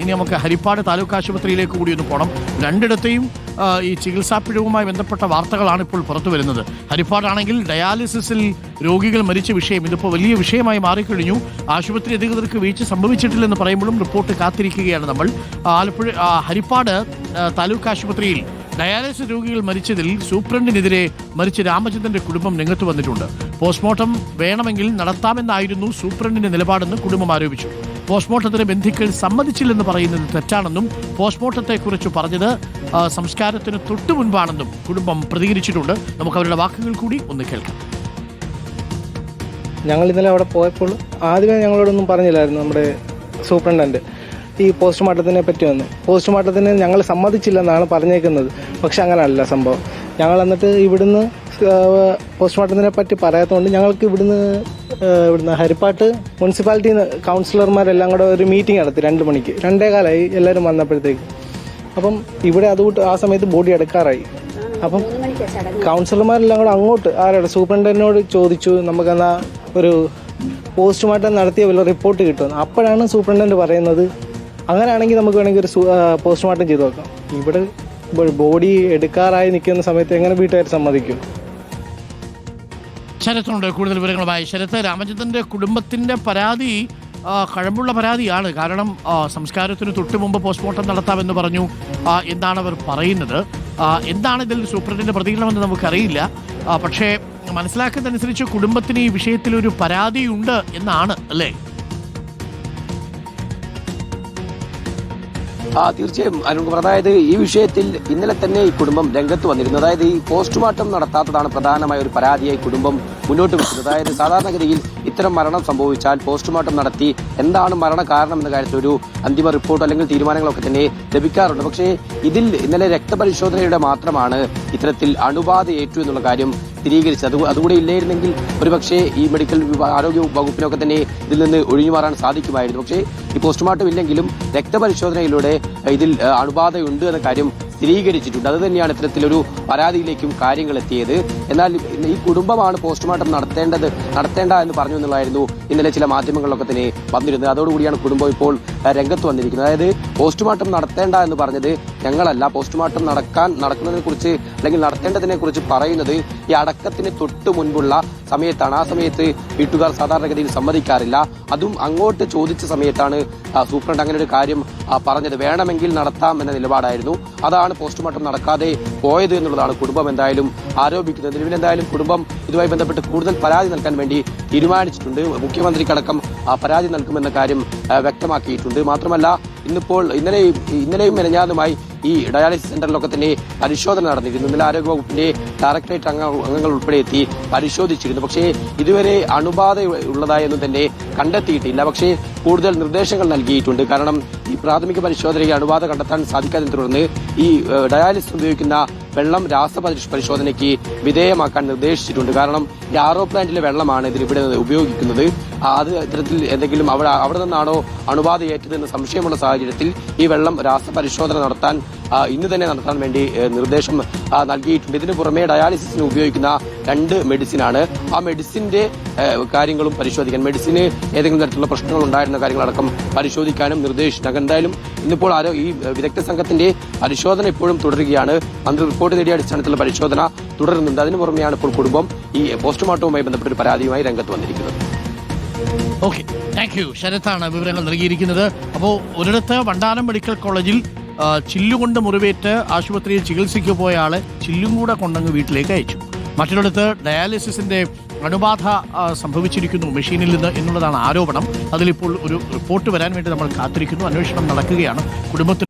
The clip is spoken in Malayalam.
ഇനി നമുക്ക് ഹരിപ്പാട് താലൂക്ക് ആശുപത്രിയിലേക്ക് കൂടി ഒന്ന് പോകണം രണ്ടിടത്തെയും ഈ ചികിത്സാ പിഴവുമായി ബന്ധപ്പെട്ട വാർത്തകളാണ് ഇപ്പോൾ പുറത്തു വരുന്നത്. ഹരിപ്പാടാണെങ്കിൽ ഡയാലിസിസിൽ രോഗികൾ മരിച്ച വിഷയം ഇതിപ്പോൾ വലിയ വിഷയമായി മാറിക്കഴിഞ്ഞു. ആശുപത്രി അധികൃതർക്ക് വീഴ്ച സംഭവിച്ചിട്ടില്ലെന്ന് പറയുമ്പോഴും റിപ്പോർട്ട് കാത്തിരിക്കുകയാണ് നമ്മൾ. ആലപ്പുഴ ഹരിപ്പാട് താലൂക്ക് ആശുപത്രിയിൽ ഡയാലിസിസ് രോഗികൾ മരിച്ചതിൽ സൂപ്രണ്ടിനെതിരെ മരിച്ച രാമചന്ദ്രന്റെ കുടുംബം രംഗത്ത് വന്നിട്ടുണ്ട്. പോസ്റ്റ്മോർട്ടം വേണമെങ്കിൽ നടത്താമെന്നായിരുന്നു സൂപ്രണ്ടിന്റെ നിലപാടെന്ന് കുടുംബം ആരോപിച്ചു. പോസ്റ്റ്മോർട്ടത്തിന് ബന്ധുക്കൾ സമ്മതിച്ചില്ലെന്ന് പറയുന്നത് തെറ്റാണെന്നും പോസ്റ്റ്മോർട്ടത്തെക്കുറിച്ച് പറഞ്ഞത് സംസ്കാരത്തിന് തൊട്ടു മുൻപാണെന്നും കുടുംബം പ്രതികരിച്ചിട്ടുണ്ട്. നമുക്ക് അവരുടെ വാക്കുകൾ കൂടി ഒന്ന് കേൾക്കാം. ഞങ്ങൾ ഇന്നലെ അവിടെ പോയപ്പോൾ ആദ്യമേ ഞങ്ങളോടൊന്നും പറഞ്ഞില്ലായിരുന്നു നമ്മുടെ സൂപ്രണ്ടന്റ് ഈ പോസ്റ്റ്മോർട്ടത്തിനെ പറ്റി വന്ന് പോസ്റ്റ്മോർട്ടത്തിന് ഞങ്ങൾ സമ്മതിച്ചില്ലെന്നാണ് പറഞ്ഞേക്കുന്നത്. പക്ഷെ അങ്ങനെയല്ല സംഭവം. ഞങ്ങൾ എന്നിട്ട് ഇവിടുന്ന് പോസ്റ്റ്മോർട്ടത്തിനെ പറ്റി പറയാത്തതുകൊണ്ട് ഞങ്ങൾക്ക് ഇവിടുന്ന് ഇവിടുന്ന് ഹരിപ്പാട്ട് മുനിസിപ്പാലിറ്റി കൗൺസിലർമാരെല്ലാം കൂടെ ഒരു മീറ്റിംഗ് നടത്തി രണ്ട് മണിക്ക്. രണ്ടേ കാലമായി എല്ലാവരും വന്നപ്പോഴത്തേക്ക്. അപ്പം ഇവിടെ അതുകൊണ്ട് ആ സമയത്ത് ബോഡി എടുക്കാറായി. അപ്പം കൗൺസിലർമാരെല്ലാം കൂടെ അങ്ങോട്ട് ആരോട് സൂപ്രണ്ടനോട് ചോദിച്ചു നമുക്കെന്നാ ഒരു പോസ്റ്റ്മോർട്ടം നടത്തിയ വല്ല റിപ്പോർട്ട് കിട്ടുമെന്ന്. അപ്പോഴാണ് സൂപ്രണ്ടന്റ് പറയുന്നത് അങ്ങനെയാണെങ്കിൽ നമുക്ക് വേണമെങ്കിൽ ഒരു പോസ്റ്റ്മോർട്ടം ചെയ്ത് നോക്കാം ഇവിടെ ബോഡി എടുക്കാറായി നിൽക്കുന്ന സമയത്ത് എങ്ങനെ വീട്ടുകാർ സമ്മതിക്കും? ശരത്തുണ്ട് കൂടുതൽ വിവരങ്ങളുമായി. ശരത്ത് രാമചന്ദ്രന്റെ കുടുംബത്തിന്റെ പരാതി കഴമ്പുള്ള പരാതിയാണ്. കാരണം സംസ്കാരത്തിന് തൊട്ടു മുമ്പ് പോസ്റ്റ്മോർട്ടം നടത്താമെന്ന് പറഞ്ഞു. എന്താണ് അവർ പറയുന്നത്. എന്താണ് ഇതിൽ സൂപ്രണ്ടിന്റെ പ്രതികരണമെന്ന് നമുക്കറിയില്ല. പക്ഷേ മനസ്സിലാക്കുന്നതനുസരിച്ച് കുടുംബത്തിന് ഈ വിഷയത്തിൽ ഒരു പരാതിയുണ്ട് എന്നാണ് അല്ലേ? തീർച്ചയായും അരുൺകുമാർ. അതായത് ഈ വിഷയത്തിൽ ഇന്നലെ തന്നെ ഈ കുടുംബം രംഗത്ത് വന്നിരുന്നു. അതായത് ഈ പോസ്റ്റ്മോർട്ടം നടത്താത്തതാണ് പ്രധാനമായ ഒരു പരാതിയായി കുടുംബം മുന്നോട്ട് വെച്ചത്. അതായത് സാധാരണഗതിയിൽ ഇത്തരം മരണം സംഭവിച്ചാൽ പോസ്റ്റ്മോർട്ടം നടത്തി എന്താണ് മരണ കാരണം എന്ന കാര്യത്തിൽ ഒരു അന്തിമ റിപ്പോർട്ട് അല്ലെങ്കിൽ തീരുമാനങ്ങളൊക്കെ തന്നെ ലഭിക്കാറുണ്ട്. പക്ഷേ ഇതിൽ ഇന്നലെ രക്തപരിശോധനയുടെ മാത്രമാണ് ഇത്തരത്തിൽ അണുബാധ ഏറ്റു എന്നുള്ള കാര്യം സ്ഥിരീകരിച്ചത്. അത് അതുകൂടെ ഇല്ലായിരുന്നെങ്കിൽ ഒരുപക്ഷെ ഈ മെഡിക്കൽ ആരോഗ്യ വകുപ്പിനൊക്കെ തന്നെ ഇതിൽ നിന്ന് ഒഴിഞ്ഞു മാറാൻ സാധിക്കുമായിരുന്നു. പക്ഷേ ഈ പോസ്റ്റ്മോർട്ടം ഇല്ലെങ്കിലും രക്തപരിശോധനയിലൂടെ ഇതിൽ അണുബാധയുണ്ട് എന്ന കാര്യം സ്ഥിരീകരിച്ചിട്ടുണ്ട് അത് തന്നെയാണ് ഇത്തരത്തിലൊരു പരാതിയിലേക്കും കാര്യങ്ങൾ എത്തിയത്. എന്നാൽ ഈ കുടുംബമാണ് പോസ്റ്റ്മോർട്ടം നടത്തേണ്ടത് നടത്തേണ്ട എന്ന് പറഞ്ഞു എന്നുള്ളതായിരുന്നു ഇന്നലെ ചില മാധ്യമങ്ങളിലൊക്കെ തന്നെ വന്നിരുന്നത്. അതോടുകൂടിയാണ് കുടുംബം ഇപ്പോൾ രംഗത്ത് വന്നിരിക്കുന്നത്. അതായത് പോസ്റ്റ്മോർട്ടം നടത്തേണ്ട എന്ന് പറഞ്ഞത് ഞങ്ങളല്ല. പോസ്റ്റ്മോർട്ടം നടക്കാൻ നടക്കുന്നതിനെ കുറിച്ച് അല്ലെങ്കിൽ നടത്തേണ്ടതിനെ കുറിച്ച് പറയുന്നത് ഈ അടക്കത്തിന് തൊട്ട് മുൻപുള്ള സമയത്താണ്. ആ സമയത്ത് വീട്ടുകാർ സാധാരണഗതിയിൽ സമ്മതിക്കാറില്ല. അതും അങ്ങോട്ട് ചോദിച്ച സമയത്താണ് സൂപ്രണ്ട് അങ്ങനെ ഒരു കാര്യം പറഞ്ഞത്. വേണമെങ്കിൽ നടത്താം എന്ന നിലപാടായിരുന്നു. അതാണ് പോസ്റ്റ്മോർട്ടം നടക്കാതെ പോയത് എന്നുള്ളതാണ് കുടുംബം എന്തായാലും ആരോപിക്കുന്നത്. നിലവിൽ എന്തായാലും കുടുംബം ഇതുമായി ബന്ധപ്പെട്ട് കൂടുതൽ പരാതി നൽകാൻ വേണ്ടി തീരുമാനിച്ചിട്ടുണ്ട്. മുഖ്യമന്ത്രിക്കടക്കം പരാതി നൽകുമെന്ന കാര്യം വ്യക്തമാക്കിയിട്ടുണ്ട്. മാത്രമല്ല ഇന്നിപ്പോൾ ഇന്നലെയും ഇന്നലെയും മെനഞ്ഞാതുമായി ഈ ഡയാലിസിസ് സെന്ററിലൊക്കെ തന്നെ പരിശോധന നടന്നിരുന്നു. ഇന്നലെ ആരോഗ്യവകുപ്പിന്റെ ഡയറക്ടറേറ്റ് അംഗ അംഗങ്ങൾ ഉൾപ്പെടെ എത്തി പരിശോധിച്ചിരുന്നു. പക്ഷേ ഇതുവരെ അണുബാധ ഉള്ളതായൊന്നും തന്നെ കണ്ടെത്തിയിട്ടില്ല. പക്ഷേ കൂടുതൽ നിർദ്ദേശങ്ങൾ നൽകിയിട്ടുണ്ട്. കാരണം ഈ പ്രാഥമിക പരിശോധനയിൽ അണുബാധ കണ്ടെത്താൻ സാധിക്കാതെ തുടർന്ന് ഈ ഡയാലിസിസ് ഉപയോഗിക്കുന്ന വെള്ളം രാസ പരിശോധനയ്ക്ക് വിധേയമാക്കാൻ നിർദ്ദേശിച്ചിട്ടുണ്ട്. കാരണം ഈ ആറോ പ്ലാന്റിലെ വെള്ളമാണ് ഇതിൽ ഇവിടെ ഉപയോഗിക്കുന്നത്. അത് ഇത്തരത്തിൽ എന്തെങ്കിലും അവിടെ അവിടെ നിന്നാണോ അണുബാധ ഏറ്റതെന്ന് സംശയമുള്ള സാഹചര്യത്തിൽ ഈ വെള്ളം രാസപരിശോധന നടത്താൻ ഇന്ന് തന്നെ നടത്താൻ വേണ്ടി നിർദ്ദേശം നൽകിയിട്ടുണ്ട്. ഇതിനു പുറമെ ഡയാലിസിസിന് ഉപയോഗിക്കുന്ന രണ്ട് മെഡിസിനാണ്. ആ മെഡിസിന്റെ കാര്യങ്ങളും പരിശോധിക്കാൻ മെഡിസിന് ഏതെങ്കിലും തരത്തിലുള്ള പ്രശ്നങ്ങൾ ഉണ്ടായിരുന്ന കാര്യങ്ങളടക്കം പരിശോധിക്കാനും നിർദ്ദേശിച്ചിട്ടുണ്ട് എന്തായാലും ഇന്നിപ്പോൾ ആരോ ഈ വിദഗ്ധ സംഘത്തിന്റെ പരിശോധന ഇപ്പോഴും തുടരുകയാണ്. മന്ത്രി റിപ്പോർട്ട് നേടിയ അടിസ്ഥാനത്തിലുള്ള പരിശോധന തുടരുന്നുണ്ട്. അതിനു പുറമെയാണ് ഇപ്പോൾ കുടുംബം ഈ പോസ്റ്റ്മോർട്ടവുമായി ബന്ധപ്പെട്ട ഒരു പരാതിയുമായി രംഗത്ത് വന്നിരിക്കുന്നത്. ഓക്കെ. Thank you. ശരത്താണ് വിവരങ്ങൾ നൽകിയിരിക്കുന്നത്. അപ്പോൾ ഒരിടത്ത് വണ്ടാനം മെഡിക്കൽ കോളേജിൽ ചില്ലുകൊണ്ട് മുറിവേറ്റ് ആശുപത്രിയിൽ ചികിത്സയ്ക്ക് പോയ ആളെ ചില്ലും കൂടെ കൊണ്ടങ്ങ് വീട്ടിലേക്ക് അയച്ചു. മറ്റൊരിടത്ത് ഡയാലിസിസിന്റെ അണുബാധ സംഭവിച്ചിരിക്കുന്നു മെഷീനിൽ നിന്ന് എന്നുള്ളതാണ് ആരോപണം. അതിലിപ്പോൾ ഒരു റിപ്പോർട്ട് വരാൻ വേണ്ടി നമ്മൾ കാത്തിരിക്കുന്നു. അന്വേഷണം നടക്കുകയാണ്. കുടുംബത്തിന്